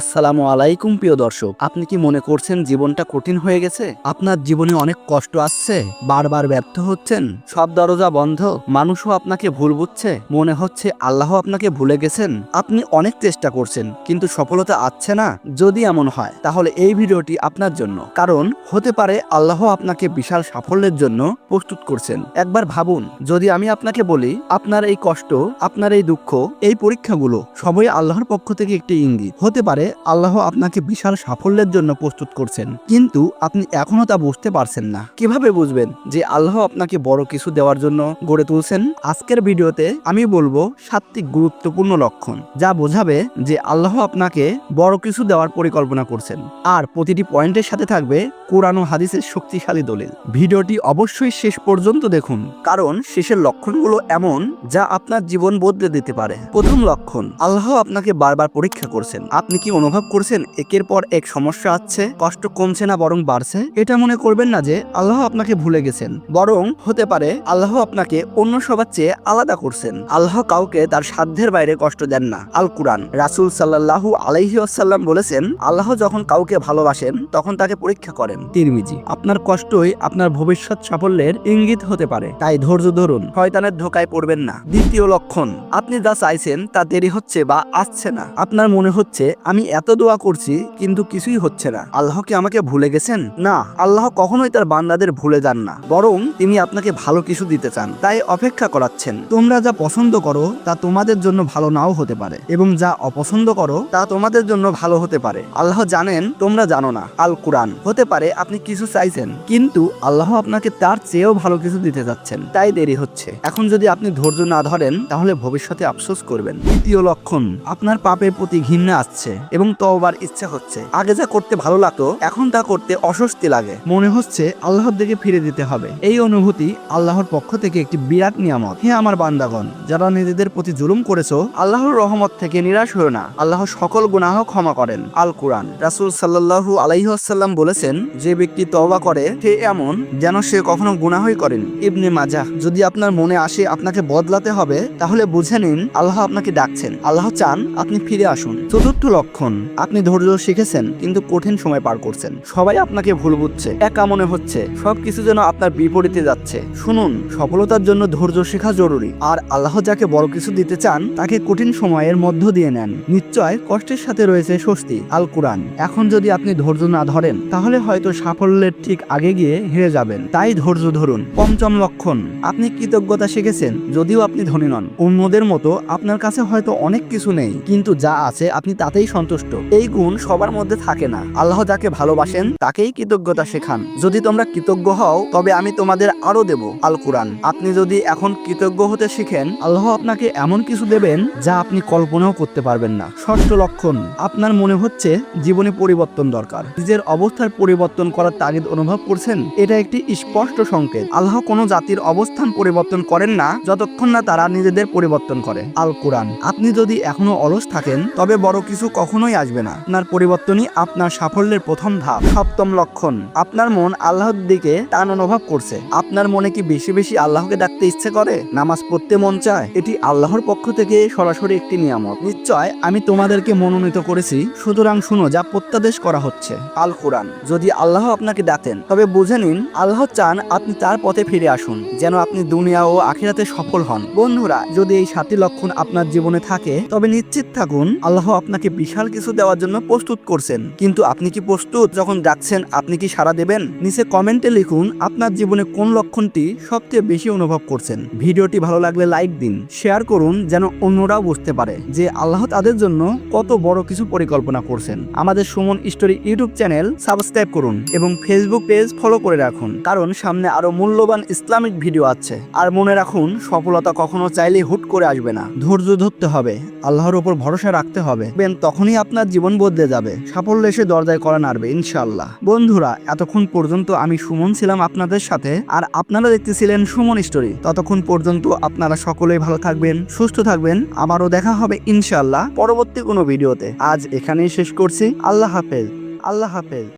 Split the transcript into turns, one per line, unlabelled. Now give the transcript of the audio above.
আসসালামু আলাইকুম, প্রিয় দর্শক। আপনি কি মনে করছেন জীবনটা কঠিন হয়ে গেছে? আপনার জীবনে অনেক কষ্ট আসছে, বারবার ব্যর্থ হচ্ছেন, সব দরজা বন্ধ, মানুষও আপনাকে ভুল বুঝছে, মনে হচ্ছে আল্লাহ আপনাকে ভুলে গেছেন, আপনি অনেক চেষ্টা করছেন, কিন্তু সফলতা আসছে না, যদি এমন হয়, তাহলে এই ভিডিওটি আপনার জন্য। কারণ, হতে পারে আল্লাহ আপনাকে বিশাল সাফল্যের জন্য প্রস্তুত করছেন। একবার ভাবুন, যদি আমি আপনাকে বলি, আপনার এই কষ্ট, আপনার এই দুঃখ, এই পরীক্ষাগুলো সবই আল্লাহর পক্ষ থেকে একটি ইঙ্গিত। হতে পারে আল্লাহ আপনাকে বিশাল সাফল্যের জন্য প্রস্তুত করছেন। কিন্তু আপনি এখনও তা বুঝতে পারছেন না। কীভাবে বুঝবেন যে আল্লাহ আপনাকে বড় কিছু দেওয়ার জন্য গড়ে তুলছেন? আজকের ভিডিওতে আমি বলব সাতটি গুরুত্বপূর্ণ লক্ষণ, যা বোঝাবে যে আল্লাহ আপনাকে বড় কিছু দেওয়ার পরিকল্পনা করছেন। আর প্রতিটি পয়েন্টের সাথে থাকবে কোরআন ও হাদিসের শক্তিশালী দলিল। ভিডিওটি অবশ্যই শেষ পর্যন্ত দেখুন, কারণ শেষের লক্ষণগুলো এমন যা আপনার জীবন বদলে দিতে পারে। প্রথম লক্ষণ, আল্লাহ আপনাকে বারবার পরীক্ষা করছেন। আপনি কি অনুভব করছেন একের পর এক সমস্যা আসছে, কষ্ট কমছে না বরং বাড়ছে? এটা মনে করবেন না যে আল্লাহ আপনাকে ভুলে গেছেন, বরং হতে পারে আল্লাহ আপনাকে অন্য সবার চেয়ে আলাদা করছেন। আল্লাহ কাউকে তার সাধ্যের বাইরে কষ্ট দেন না। আল কুরআন রাসুল সাল্লাহু আলাইহি আসাল্লাম বলেছেন, আল্লাহ যখন কাউকে ভালোবাসেন, তখন তাকে পরীক্ষা করেন। তিরমিজি। আপনার কষ্টই আপনার ভবিষ্যৎ সাফল্যের ইঙ্গিত হতে পারে। তাই ধৈর্য ধরুন। শয়তানের ধোকায় পড়বেন না। দ্বিতীয় লক্ষণ। আপনি যা চাইছেন, তা দেরি হচ্ছে বা আসছে না। আপনার মনে হচ্ছে, আমি এত দোয়া করছি, কিন্তু কিছুই হচ্ছে না। আল্লাহ কি আমাকে ভুলে গেছেন? না। আল্লাহ কখনোই তার বান্দাদের ভুলে যান না। বরং তিনি আপনাকে ভালো কিছু দিতে চান। তাই অপেক্ষা করাচ্ছেন। তোমরা যা পছন্দ করো, তা তোমাদের জন্য ভালো নাও হতে পারে। এবং যা অপছন্দ করো, তা তোমাদের জন্য ভালো হতে পারে। আল্লাহ জানেন, তোমরা জানো না। আল কুরআন হতে পারে আপনি কিছু চাইছেন, কিন্তু আল্লাহ আপনাকে তার চেয়েও ভালো কিছু দিতে যাচ্ছেন। তাই দেরি হচ্ছে। এখন যদি আপনি ধৈর্য না ধরেন, তাহলে ভবিষ্যতে আফসোস করবেন। তৃতীয় লক্ষণ, আপনার পাপের প্রতি ঘৃণা আসছে এবং তওবার ইচ্ছা হচ্ছে। আগে যা করতে ভালো লাগতো, এখন তা করতে অস্বস্তি লাগে। মনে হচ্ছে আল্লাহর দিকে ফিরে দিতে হবে। এই অনুভূতি আল্লাহর পক্ষ থেকে একটি বিরাট নিয়ামত। হে আমার বান্দাগণ, যারা নিজেদের প্রতি জুলুম করেছ, আল্লাহর রহমত থেকে নিরাশ হয়েও না। আল্লাহ সকল গুনাহ ক্ষমা করেন। আল কুরআন। রাসূল সাল্লাল্লাহু আলাইহি ওয়াসাল্লাম বলেছেন যে ব্যক্তি তওবা করে, সে এমন যেন সে কখনো গুনাহই করেনি। ইবনে মাজাহ, যদি আপনার মনে আসে আপনাকে বদলাতে হবে, তাহলে বুঝে নিন আল্লাহ আপনাকে ডাকছেন। আল্লাহ চান আপনি ফিরে আসুন। চতুর্থ লক্ষণ, আপনি ধৈর্য শিখেছেন, কিন্তু কঠিন সময় পার করছেন। সবাই আপনাকে ভুল বুঝছে, একা মনে হচ্ছে, সবকিছু যেন আপনার বিপরীতে যাচ্ছে। শুনুন, সফলতার জন্য ধৈর্য শেখা জরুরি। আর আল্লাহ যাকে বড় কিছু দিতে চান, তাকে কঠিন সময়ের মধ্য দিয়ে নেন। নিশ্চয় কষ্টের সাথে রয়েছে স্বস্তি আল কুরআন এখন যদি আপনি ধৈর্য না ধরেন, তাহলে হয়তো সাফল্যের ঠিক আগে গিয়ে হেরে যাবেন। তাই ধৈর্য ধরুন। পঞ্চম লক্ষণ, আপনি কৃতজ্ঞতা শিখেছেন, যদিও আপনি ধনী নন। অন্যদের মতো আপনার কাছে হয়তো অনেক কিছু নেই, কিন্তু যা আছে আপনি তাতেই সন্তুষ্ট। এই গুণ সবার মধ্যে থাকে না। আল্লাহ যাকে ভালোবাসেন, তাকেই কৃতজ্ঞতা শেখান। যদি তোমরা কৃতজ্ঞ হও, তবে আমি তোমাদের আরও দেব আল কুরআন আপনি যদি এখন কৃতজ্ঞ হতে শিখেন, আল্লাহ আপনাকে এমন কিছু দেবেন, যা আপনি কল্পনাও করতে পারবেন না। ষষ্ঠ লক্ষণ, আপনার মনে হচ্ছে জীবনে পরিবর্তন দরকার। নিজের অবস্থার পরিবর্তন করার তাগিদ অনুভব করছেন? এটা একটি স্পষ্ট সংকেত। আল্লাহ কোনো জাতির অবস্থান পরিবর্তন করেন না, যতক্ষণ না তারা নিজেদের পরিবর্তন করে। আল কোরআন আপনি যদি এখনও অলস থাকেন, তবে বড় কিছু কখনোই আসবে না। আপনার পরিবর্তনই আপনার সাফল্যের প্রথম ধাপ। সপ্তম লক্ষণ, আপনার মন আল্লাহর দিকে টান অনুভব করছে। আপনার মনে কি বেশি বেশি আল্লাহকে ডাকতে ইচ্ছে করে? নামাজ পড়তে মন চায়? এটি আল্লাহর পক্ষ থেকে সরাসরি একটি নিয়ামত। নিশ্চয়, আমি তোমাদেরকে মনোনীত করেছি। সুতরাং শুনো যা প্রত্যাদেশ করা হচ্ছে। আল কোরআন যদি আল্লাহ আপনাকে ডাকেন তবে বুঝে নিন, আল্লাহ চান আপনি তার পথে ফিরে আসুন, যেন আপনি দুনিয়া ও আখিরাতে সফল হন। বন্ধুরা, যদি এই সাতটি লক্ষণ আপনার জীবনে থাকে, তবে নিশ্চিত থাকুন, আল্লাহ আপনাকে বিশাল কিছু দেওয়ার জন্য প্রস্তুত করছেন। কিন্তু আপনি কি প্রস্তুত যখন ডাকছেন, আপনি কি সাড়া দেবেন? নিচে কমেন্টে লিখুন, আপনার জীবনে কোন লক্ষণটি সবচেয়ে বেশি অনুভব করছেন। ভিডিওটি ভালো লাগলে লাইক দিন, শেয়ার করুন, যেন অন্যরাও বুঝতে পারে যে আল্লাহ তাদের জন্য কত বড় কিছু পরিকল্পনা করছেন। আমাদের Suman story YouTube channel subscribe করুন। এবং ফেসবুক পেজ ফলো করে রাখুন। কারণ সামনে আরও মূল্যবান ইসলামিক ভিডিও আছে। আর মনে রাখুন, সফলতা কখনো চাইলে হুট করে আসবে না। ধৈর্য ধরতে হবে, আল্লাহর উপর ভরসা রাখতে হবে। তখনই আপনার জীবন বদলে যাবে। সাফল্য এসে দরজায় করা নাড়বে, ইনশাআল্লাহ। বন্ধুরা, এতক্ষণ পর্যন্ত আমি সুমন ছিলাম আপনাদের সাথে। আর আপনারা দেখতেছিলেন সুমন স্টোরি ততক্ষণ পর্যন্ত আপনারা সকলেই ভালো থাকবেন, সুস্থ থাকবেন। আবারও দেখা হবে, ইনশাআল্লাহ, পরবর্তী কোনো ভিডিওতে আজ এখানেই শেষ করছি। আল্লাহ হাফেজ আল্লাহ হাফেজ।